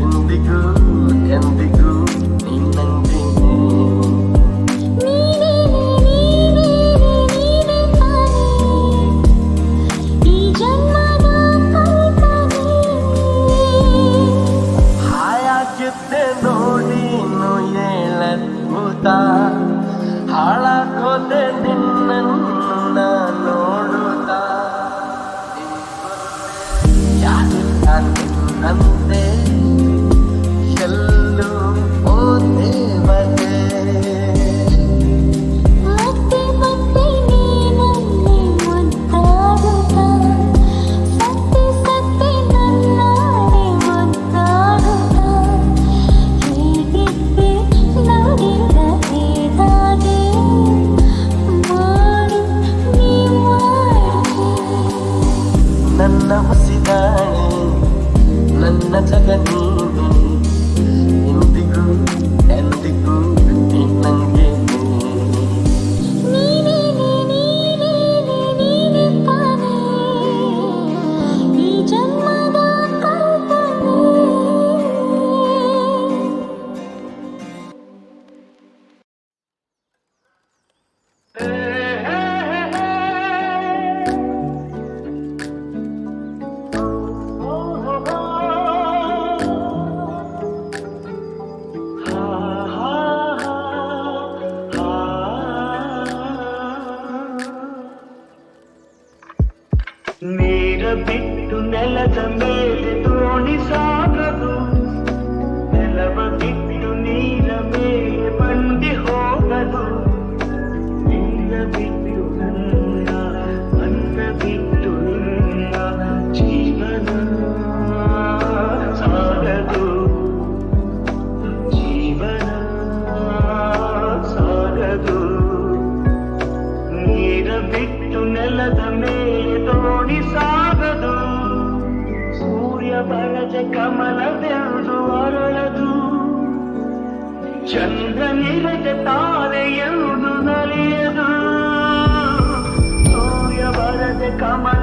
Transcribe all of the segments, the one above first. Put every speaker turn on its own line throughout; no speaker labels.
and be good and be good and be ನೆಟ್ಟು ನೆಲದ ಮೇಲೆ ದೋಣಿ ಸಾಗದು ಸೂರ್ಯ ಬಳಜ ಕಮಲ ಬೆಳೆದು ಅರಳದು ಚಂದ್ರ ನಿರಜ ತಾಳೆ ಎಂದು ನಲಿಯದು ಸೂರ್ಯ ಬಳಜ ಕಮಲ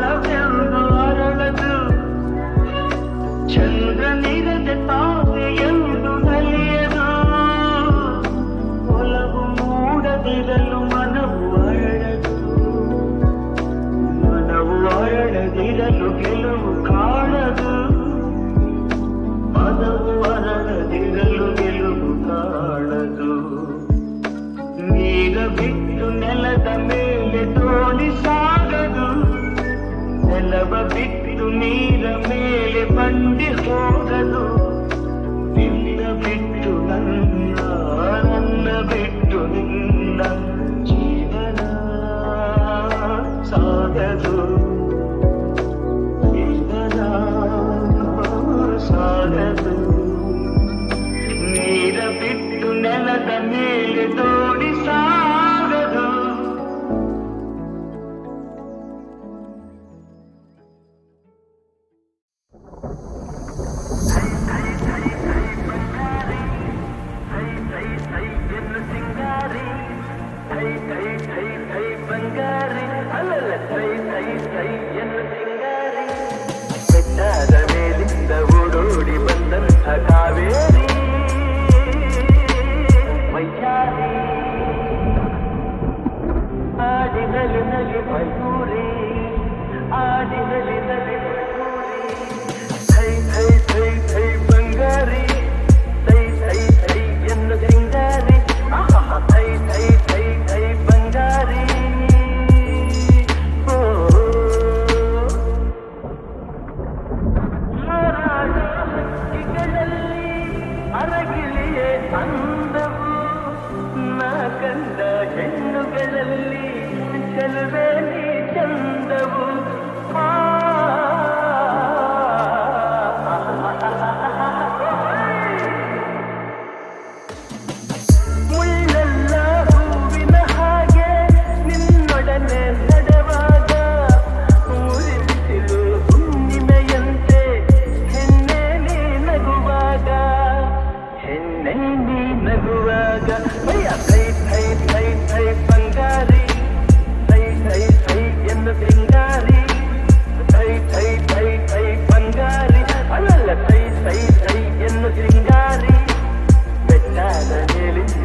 ನೀರು ನೆಲದ ಮೇಲೆ ದೋಣಿ ಸಾಗದು ನೆಲವ ಬಿಟ್ಟು ನೀರ ಮೇಲೆ ಬಂಡಿ ಹೋಗ தை தை தை பங்காரி அல்ல தை தை தை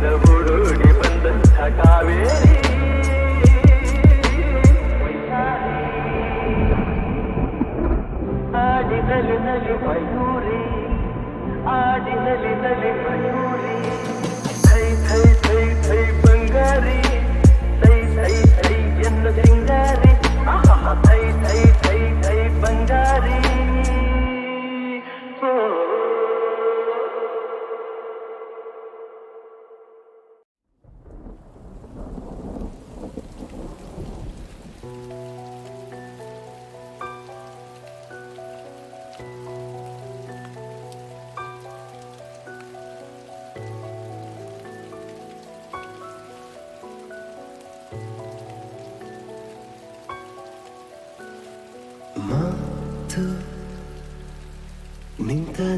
the road.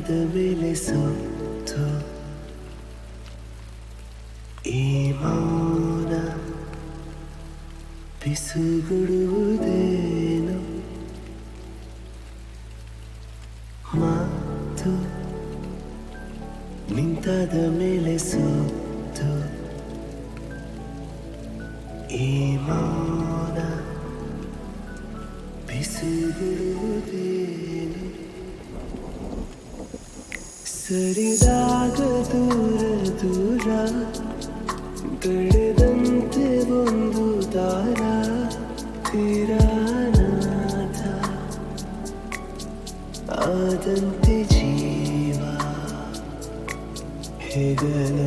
ನೆಲದ ಮೇಲೆ
ಸೋತು ಈ ಮೌನ ಬಿಸುಗುಡುವುದೇನು? ಮಾತು ನಿಂತಾದ ಮೇಲೆ ಸರಿದಾಗ ದೂರ ದೂರ ಕಳೆದಂತೆ ಒಂದು ತಾರ ತೀರನಾಥ ಆದಂತೆ ಜೀವ ಹೆಗಲ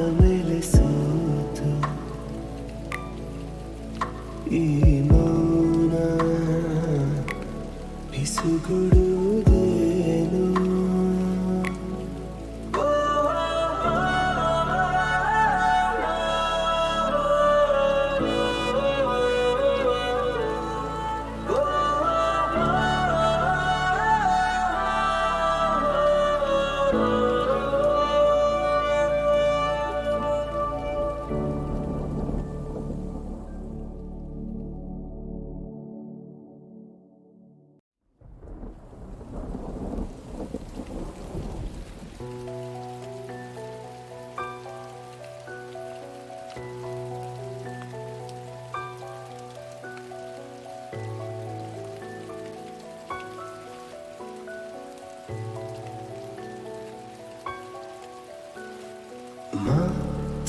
We.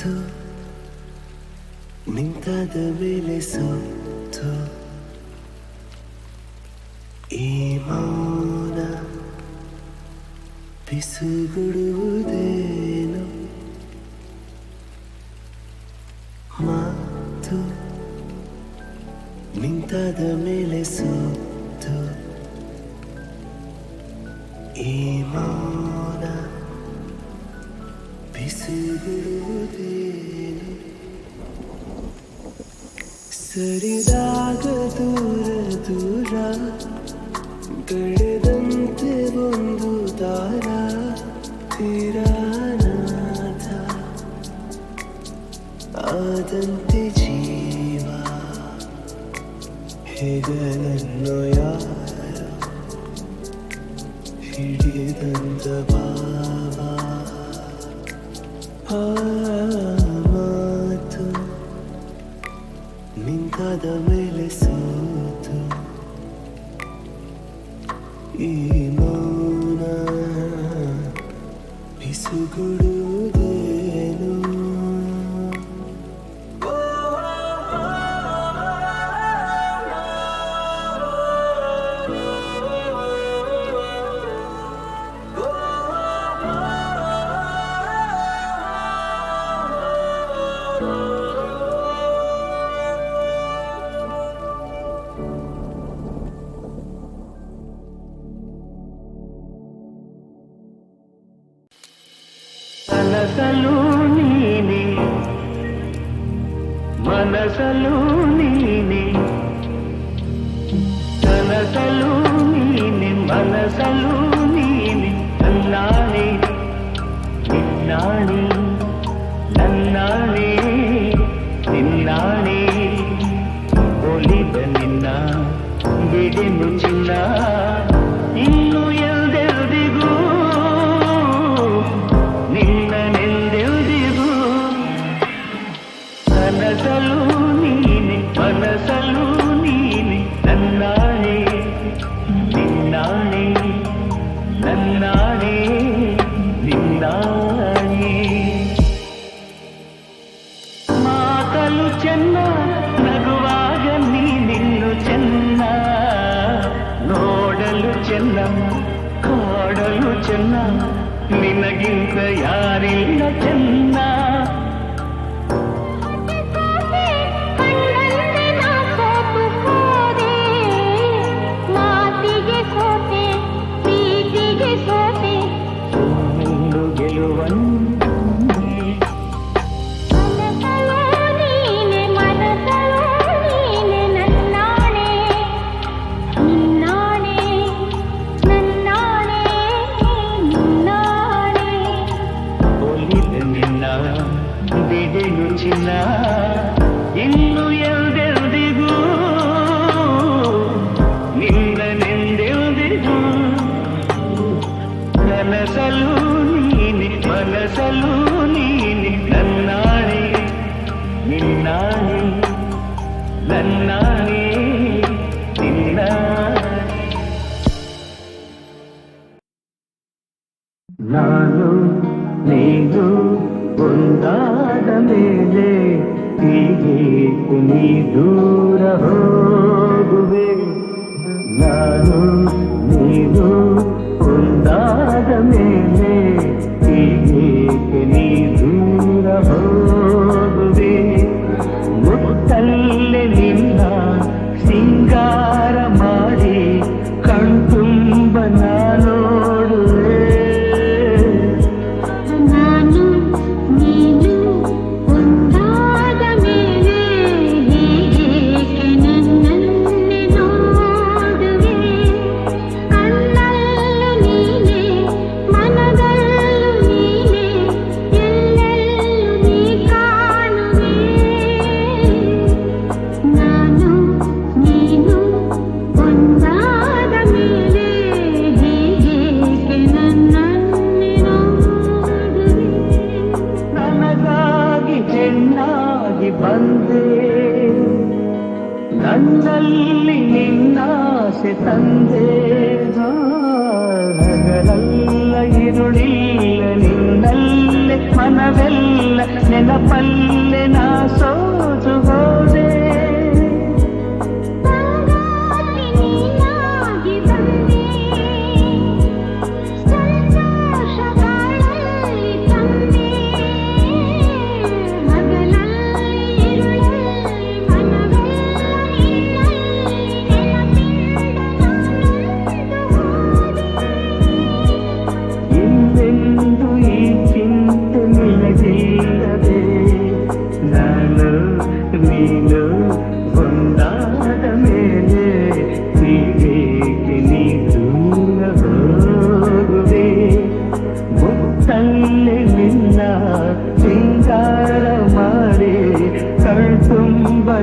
ಸೋತು
ನಿಂತಾದ ಮೇಲೆ ಸೋತು ಈ ಮೌನ
보이질 않아 다 아든 뛰지 마. 해가는 너의 నేను ಒಂದಾದ ಮೇಲೆ ಹೀಗೆ ನೀ ದೂರ
ಹೋ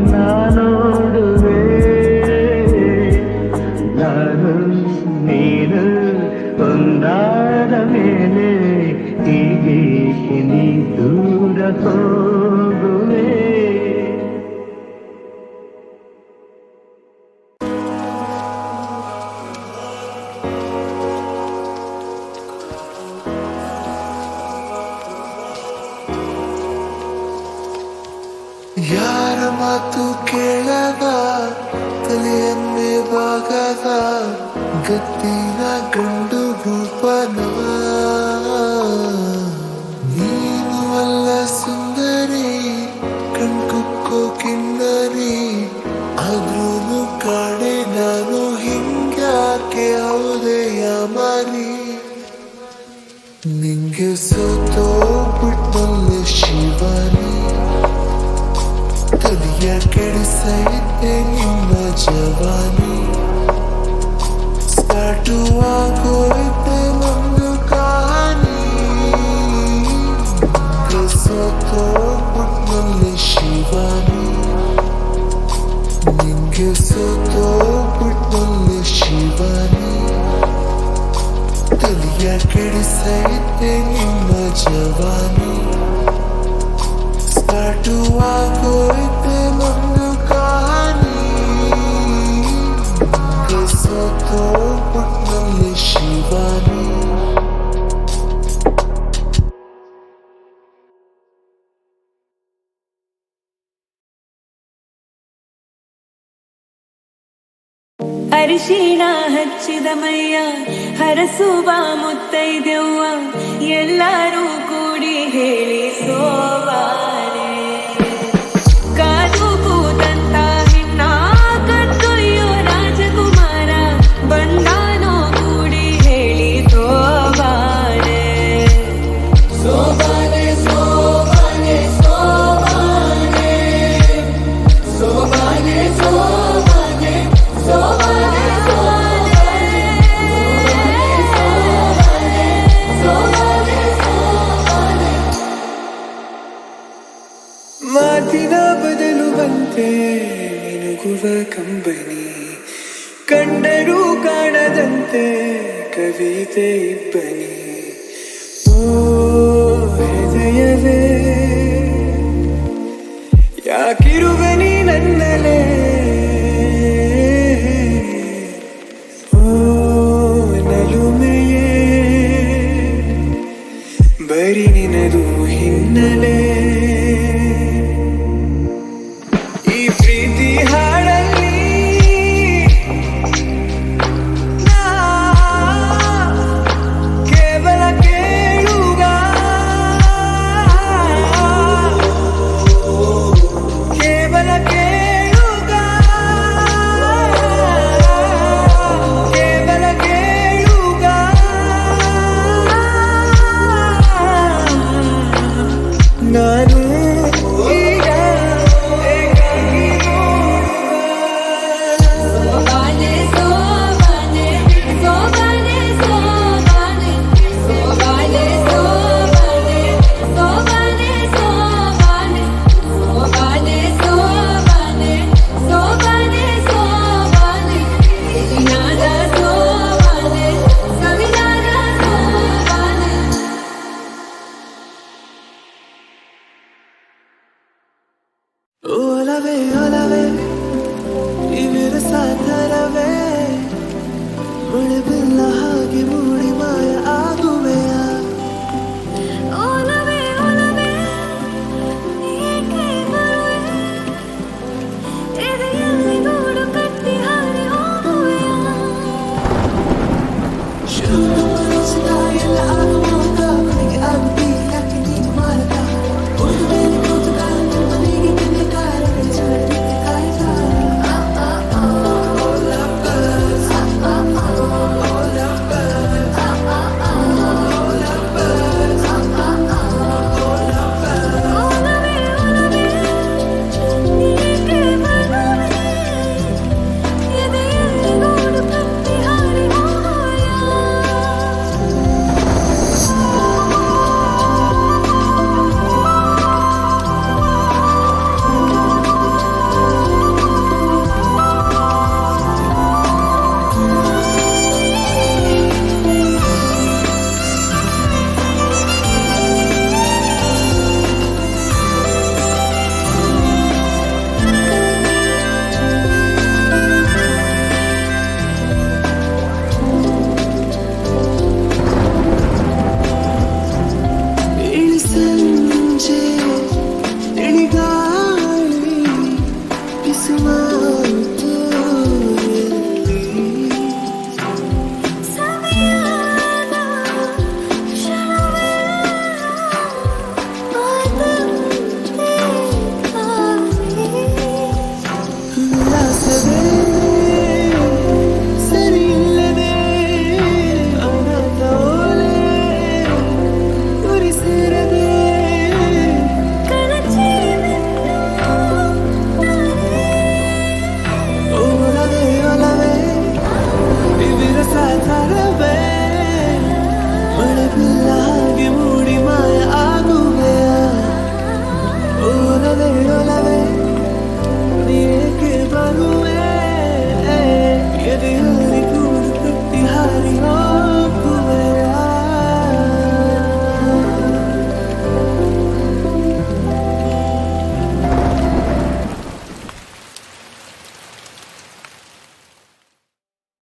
now. ಕಿನ್ನರಿ ಅಗ್ರುನು ಕಡೆ ನಾನು ಹಿಂಗ್ಯಾಕೆ ಹೌದೆಯ ಮರಿ? ನಿಂಗೆ ಸೋತೋಗ್ಬಿಟ್ಟಲ್ಲೆ ಶಿವನಿ ತಲೆಯ ಕೆಡಿಸೈತೆ ನಿಮ್ಮ ಜವಾನಿ. ಸ್ಟಾಟು ಆಗೋಯ್ತು Start to walk away.
ಅರಿಶಿಣ ಹಚ್ಚಿದ ಮೈಯ ಹರಸುವ ಮುತ್ತೈದೆವ್ವ ಎಲ್ಲರೂ ಕೂಡಿ
ಹೇಳಿಸೋ ಬನಿ ಓ ಹೃದಯವೇ ಯಾಕಿರುವೆ ನೀ ನನ್ನಲೇ ಓ ನಲುಮೆಯೇ ಬರಿ ನಿನದು ಹಿನ್ನಲೆ